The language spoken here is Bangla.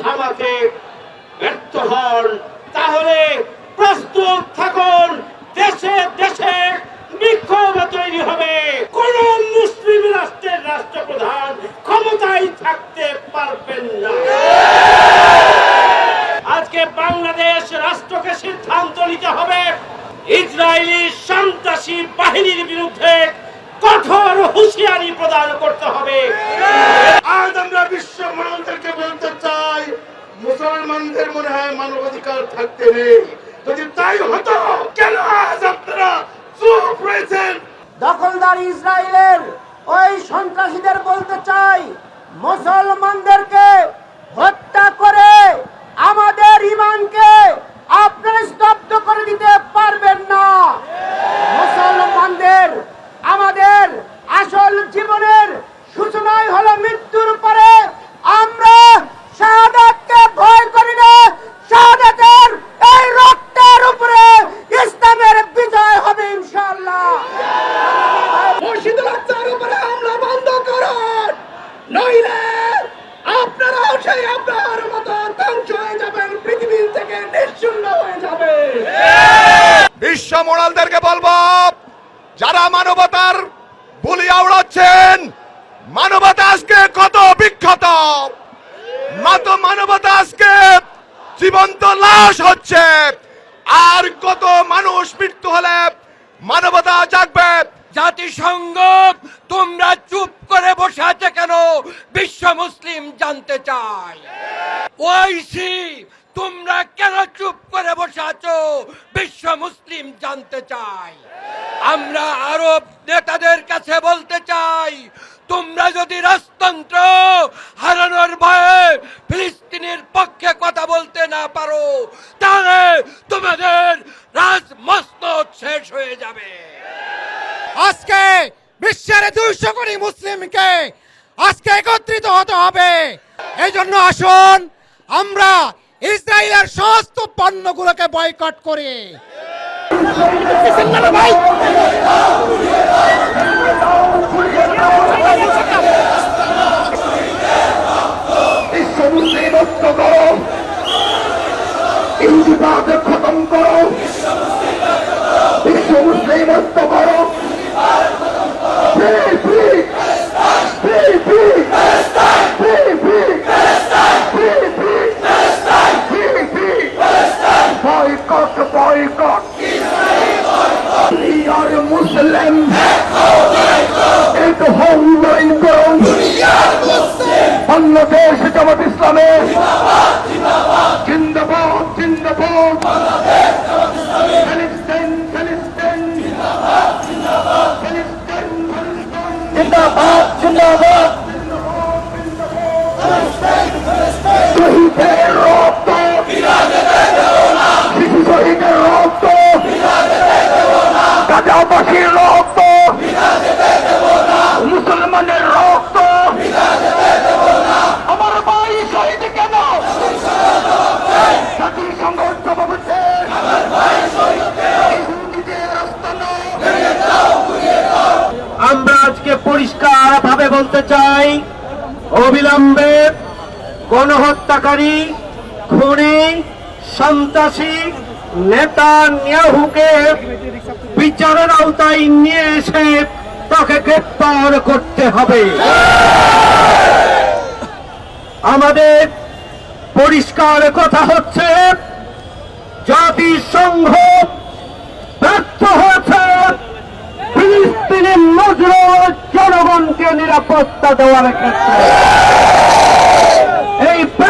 থামাতে ব্যর্থ হন। তাহলে প্রস্তুত থাকুন, দেশে দেশে বিক্ষোভ তৈরি হবে। কোন মুসলিম রাষ্ট্রের রাষ্ট্রপ্রধান ক্ষমতায় থাকতে পারবেন না। আজকে বাংলাদেশ রাষ্ট্রকে সিদ্ধান্ত নিতে হবে, ইসরায়েলি সন্ত্রাসী বাহিনীর বিরুদ্ধে কঠোর হুঁশিয়ারি প্রদান করতে হবে। মনে হয় মানবাধিকার থাকতে নেই যদি তাই হতো কেন আজ আপনারা চুপ রয়েছেন দখলদার ইসরায়েলের ওই সন্ত্রাসীদের বলতে চাই, মুসলমানদেরকে সেই আপনার মতো ধ্বংস হয়ে যাবেন পৃথিবীর থেকে নিশ্চিন্ন হয়ে যাবে। বিশ্ব মোড়ালদেরকে বলব, যারা মানবতার বুলি আওড়াচ্ছেন মানবতা আজকে কত বিখ্যাত। মাত মানবতা আজকে জীবন্ত লাশ হচ্ছে। আর কত মানুষ মৃত্যু হলে মানবতা জাগবে। জাতিসংঘ, তোমরা চুপ করে বসে আছে কেন? বিশ্ব মুসলিম জানতে চায়। তোমরা কেন চুপ করে বসে আছো? বিশ্ব মুসলিম জানতে চায়। আমরা আরব নেতাদের কাছে বলতে চাই, তোমরা যদি রাজতন্ত্র হারানোর ভয়ে ফিলিস্তিনের পক্ষে কথা বলতে না পারো তাহলে তোমাদের রাজমস্তক শেষ হয়ে যাবে আজকে বিশ্বের দুইশো কোটি মুসলিমকে আজকে একত্রিত হতে হবে। এই জন্য আসুন, আমরা ইসরায়েলের সমস্ত পণ্যগুলোকে বয়কট করি। Boycott. We are Muslim. একটু হোমলাইন করুন বাংলাদেশ জামাত ইসলামের বলতে চাই, অবিলম্বে গণহত্যাকারী, খুনি, সন্ত্রাসী নেতা নিয়াহুকে বিচারের আওতায় নিয়ে এসে তাকে গ্রেপ্তার করতে হবে। আমাদের পরিষ্কার কথা হচ্ছে, জাতিসংঘ ব্যর্থ হয়েছে। ফিলিস্তিনি Nazrul Ramón tiene la posta de la vejez. ¡Ey!